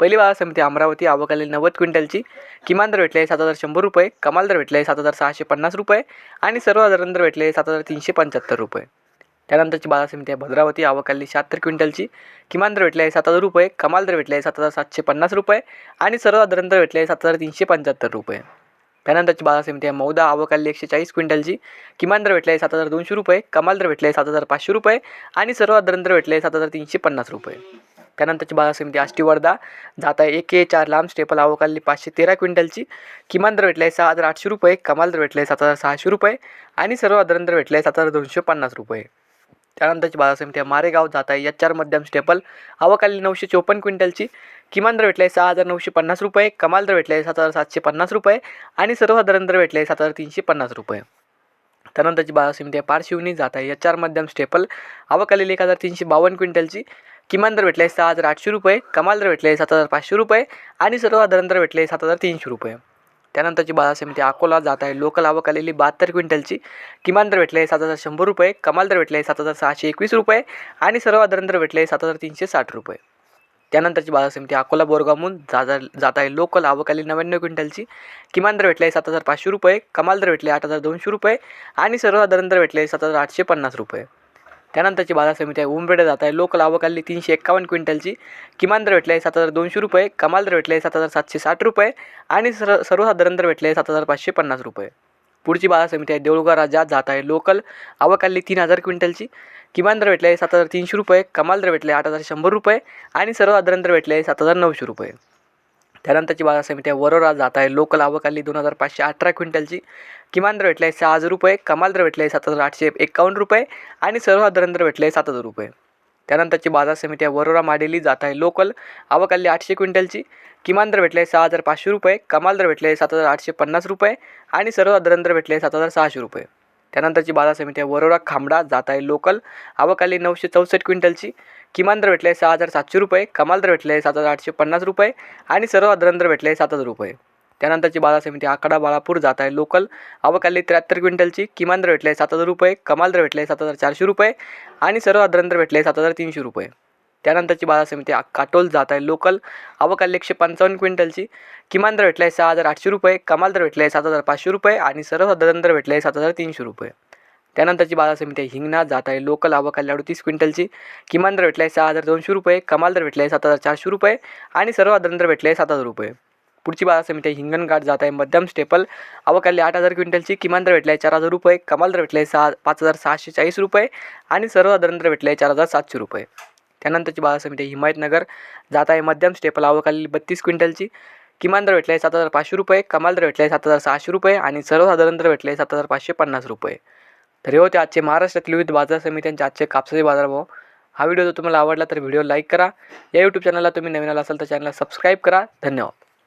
पहिली बाजार समिती अमरावती आवकालीन नव्वद क्विंटलची. किमान दर भेटले सात हजार शंभर रुपये कमाल दर भेटले सात हजार सहाशे पन्नास रुपये आणि सर्वसाधारण दर भेटले सात हजार तीनशे पंच्याहत्तर रुपये. त्यानंतरची बाजार समिती आहे भद्रावती आवकाली शहात्तर क्विंटलची. किमान दर भेटले सात हजार रुपये कमाल दर भेटले सात हजार सातशे पन्नास रुपये आणि सर्वसाधारण दर भेटले सात हजार तीनशे पंच्याहत्तर रुपये. त्यानंतरची बाजार समिती आहे मौदा आवकाली एकशे चाळीस क्विंटलची. किमान दर भेटले सात हजार दोनशे रुपये कमाल दर भेटले सात हजार पाचशे रुपये आणि सर्वसाधारण दर भेटले सात हजार तीनशे पन्नास रुपये. त्यानंतरची बाजार समिती आष्टी वर्धा जात आहे एक चार लांब स्टेपल आवकाली पाचशे तेरा क्विंटलची. किमान दर भेटले सहा हजार आठशे रुपये कमाल दर भेटले सात हजार सहाशे रुपये आणि सर्वसाधारण दर भेटले सात हजार दोनशे पन्नास रुपये. त्यानंतरची बाजार समिती मारेगाव जात आहे एच चार मध्यम स्टेपल आवकाली नऊशे चोपन्न क्विंटलची. किमान दर भेटले सहा हजार नऊशे पन्नास रुपये कमाल दर भेटले सात हजार सातशे पन्नास रुपये आणि सर्वसाधारण दर भेटले सात हजार तीनशे पन्नास रुपये. त्यानंतरची बाजार समिती पारशिवनी जात आहे एच आर मध्यम स्टेपल आवकालेली एक हजार तीनशे बावन्न क्विंटलची. किमान दर भेटले सहा हजार आठशे रुपये कमाल दर भेटले सात हजार पाचशे रुपये आणि सर्वसाधारण दर भेटले सात हजार तीनशे रुपये. त्यानंतरची बाजार समिती अकोला जात आहे. लोकल आवक आलेली बहात्तर क्विंटलची. किमान दर भेटले सात हजार शंभर रुपये कमाल दर भेटले सात हजार सहाशे एकवीस रुपये आणि सर्वसाधारण दर भेटले सात हजार तीनशे साठ रुपये. त्यानंतरची बाजार समिती अकोला बोरगावहून जाजा जात आहे. लोकल आवक आली नव्याण्णव क्विंटलची. किमान दर भेटले सात हजार पाचशे रुपये कमाल दर भेटले आठ हजार दोनशे रुपये आणि सर्वसाधारण दर भेटले सात हजार आठशे पन्नास रुपये. त्यानंतरची बाजार समिती आहे. उमरेडे जात आहे. लोकल आवकाली तीनशे एक्कावन्न क्विंटलची. किमान दर भेटले सात हजार दोनशे रुपये. कमाल दर भेटले सात हजार सातशे साठ रुपये. आणि सर्व सर्वसाधारण दर भेटले सात हजार पाचशे पन्नास रुपये. पुढची बाजार समिती आहे. देऊळगाव राज्यात जात आहे. लोकल आवकाली तीन हजार क्विंटलची. किमान दर भेटले सात हजार तीनशे रुपये. कमाल दर भेटले आठ हजार शंभर रुपये. आणि सर्वसाधारण दर भेटले सात हजार नऊशे रुपये. त्यानंतरची बाजार समिती आहे. वरोरा जात आहे. लोकल आवकाली दोन हजार पाचशे अठरा क्विंटलची. किमान दर भेटले सहा हजार रुपये. कमाल दर भेटले सात हजार आठशे एकावन्न रुपये. आणि सर्वसाधारण दर भेटले सात हजार रुपये. त्यानंतरची बाजार समिती आहे. वरोरा माडेली जात आहे. लोकल आवकाली आठशे क्विंटलची. किमान दर भेटले सहा हजार पाचशे रुपये. कमाल दर भेटले सात हजार आठशे पन्नास रुपये. आणि सर्वसाधारण दर भेटले सात हजार सहाशे रुपये. त्यानंतरची बाजार समिती आहे. वरोरा खांबडा जात आहे लोकल आवकाली नऊशे चौसष्ट क्विंटलची. किमान दर भेटले सहा हजार सातशे रुपये. कमाल दर भेटले सात हजार आठशे पन्नास रुपये. आणि सर्वसाधारण दर भेटले सात हजार रुपये. त्यानंतरची बाजार समिती आकडा बाळापूर जात आहे लोकल आवकाली त्र्याहत्तर क्विंटलची. किमान दर भेटले सात हजार रुपये. कमाल दर भेटले सात हजार चारशे रुपये. आणि सर्वसाधारण दर भेटले सात हजार तीनशे रुपये. त्यानंतरची बाजार समिती काटोल जात आहे. लोकल आवकाली एकशे पंचावन्न क्विंटलची. किमान दर भेटले सहा हजार आठशे रुपये कमाल दर भेटले सात हजार पाचशे रुपये आणि सर्वसाधारण दर भेटले सात हजार तीनशे रुपये. त्यानंतरची बाजार समिती आहे हिंगणा जात आहे. लोकल आवकाली अडतीस क्विंटलची. किमान दर भेटले सहा हजार दोनशे रुपये कमाल दर भेटले सात हजार चारशे रुपये आणि सर्वसाधारण दर भेटले सात हजार रुपये. पुढची बाजार समिती आहे हिंगणघाट जात आहे. मध्यम स्टेपल आवकाली आठ हजार क्विंटलची. किमान दर भेटले चार हजार रुपये कमाल दर भेटले सहा पाच हजार सहाशे चाळीस रुपये आणि सर्वसाधारण दर भेटले चार हजार सातशे रुपये. त्यानंतरची बाजार समिती आहे हिमायतनगर. जात आहे मध्यम स्टेपल आवकाली बत्तीस क्विंटलची. किमान दर भेटले सात हजार पाचशे रुपये कमाल दर भेटले सात हजार सहाशे रुपये आणि सर्वसाधारण दर भेटले सात हजार पाचशे पन्नास रुपये. तर हे होते आजचे महाराष्ट्रातील विविध बाजार समित्यांचे आजचे कापसाचे बाजारभाव. हा व्हिडिओ जर तुम्हाला आवडला तर व्हिडिओ लाईक करा. या यूट्यूब चॅनलला तुम्ही नवीन आला असाल तर चॅनलला सबस्क्राईब करा. धन्यवाद.